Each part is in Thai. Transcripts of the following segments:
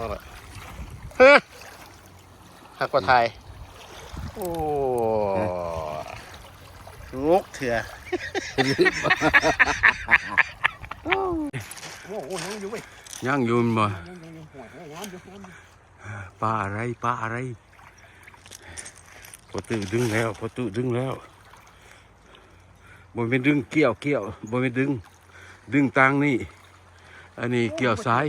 ว่าละเฮ้ยหักกว่าไทย โอ้งกเถื่อโอ้โหนั่งอยู่เว้ยย่างอยืนบ่นั่งอยู่หัวน้ำอยู่น้ำอยู่ปลาอะไรปลาอะไรพอตื่ดึงแล้วพอตื่ดึงแล้วบนเป็นดึงเกี่ยวเกี่ยวบนเป็นดึง ดึงตังนี่ อันนี้เกี่ยวซ้าย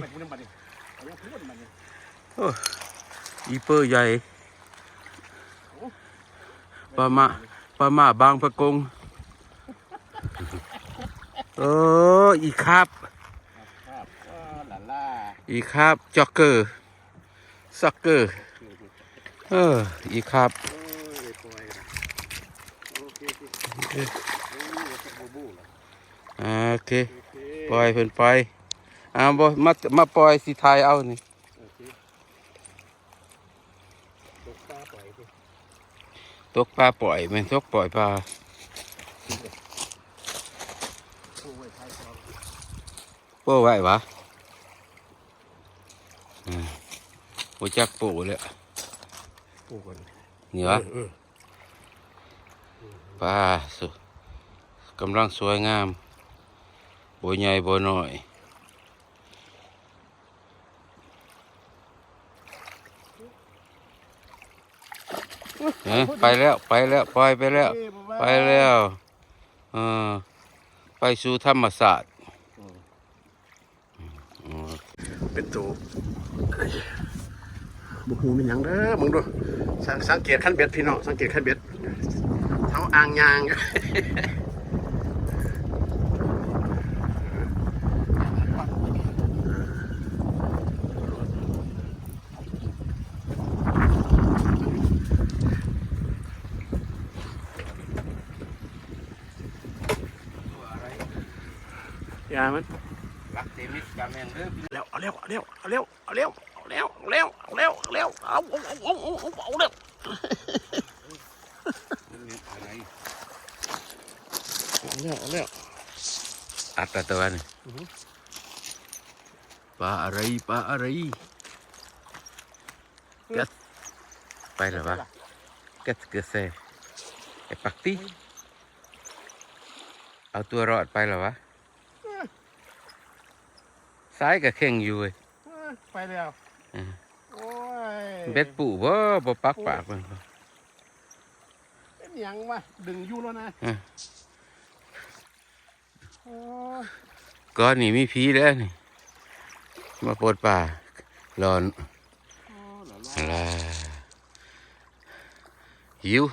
อีเปอร์ใหญ่ปลามาปลามาบางประกงเอออีครับครับอ่าหล่าล่าอีครับจ็อกเกอร์ซักเกอร์เอออีครับเอ้ยปล่อยนะโอเคโอเคโอ้ยสักบูบูเหรออ่าโอเคโอเคปล่อยเพิ่นไปอ่าบ่มามาปล่อยสิทายเอานี่ โอเคตกปลาปล่อยดิ ตกปลาปล่อยแม่นตกปล่อยปลาโอ้ยไทยครับโป้ไว้วะอืมบ่จักโป้เลยโอ้กันนี่วะเออปลาสุกำลังสวยงามบ่ใหญ่บ่น้อย เอ้ยไปแล้วไปแล้วปล่อยไปแล้ว ไปแล้วเออไปสู่ธรรมศาสตร์เป็นตัวบุหูเป็นหยังเด้อมึงดูสังสังเกตขั้นเบ็ดพี่น้องสังเกตขั้นเบ็ดเท้าอ่างยาง ยู่ยามันรักเตมิตรกาแมงเด้อเร็วเอาเร็วเอาเร็วเอาเร็วเอาเร็วเอาเร็วเอาเร็วเอาเร็วเอาเร็วเอาเอาเอาเอาเอาเอาเร็วอะไรเอาเร็วเอาเร็วอัดตะตัวนี่อือฮึปลาอะไรปลาอะไรกัดไปแล้ววะกัดกระเซไอ้ปักตีเอาตัวรอดไปแล้ววะ ซ้ายกับเข่งอยู่เว้ยเอ้ยไปแล้วอืมโอ้ยเบ็ดปู่บ่บ่ปักปากมันเป็นหยังวะดึงอยู่แล้วนะอืมโอ้ยก้อนนี่มีผีแล้วนี่ มาปวดป่าร้อนโอ้ยหล่ะอะไรหิว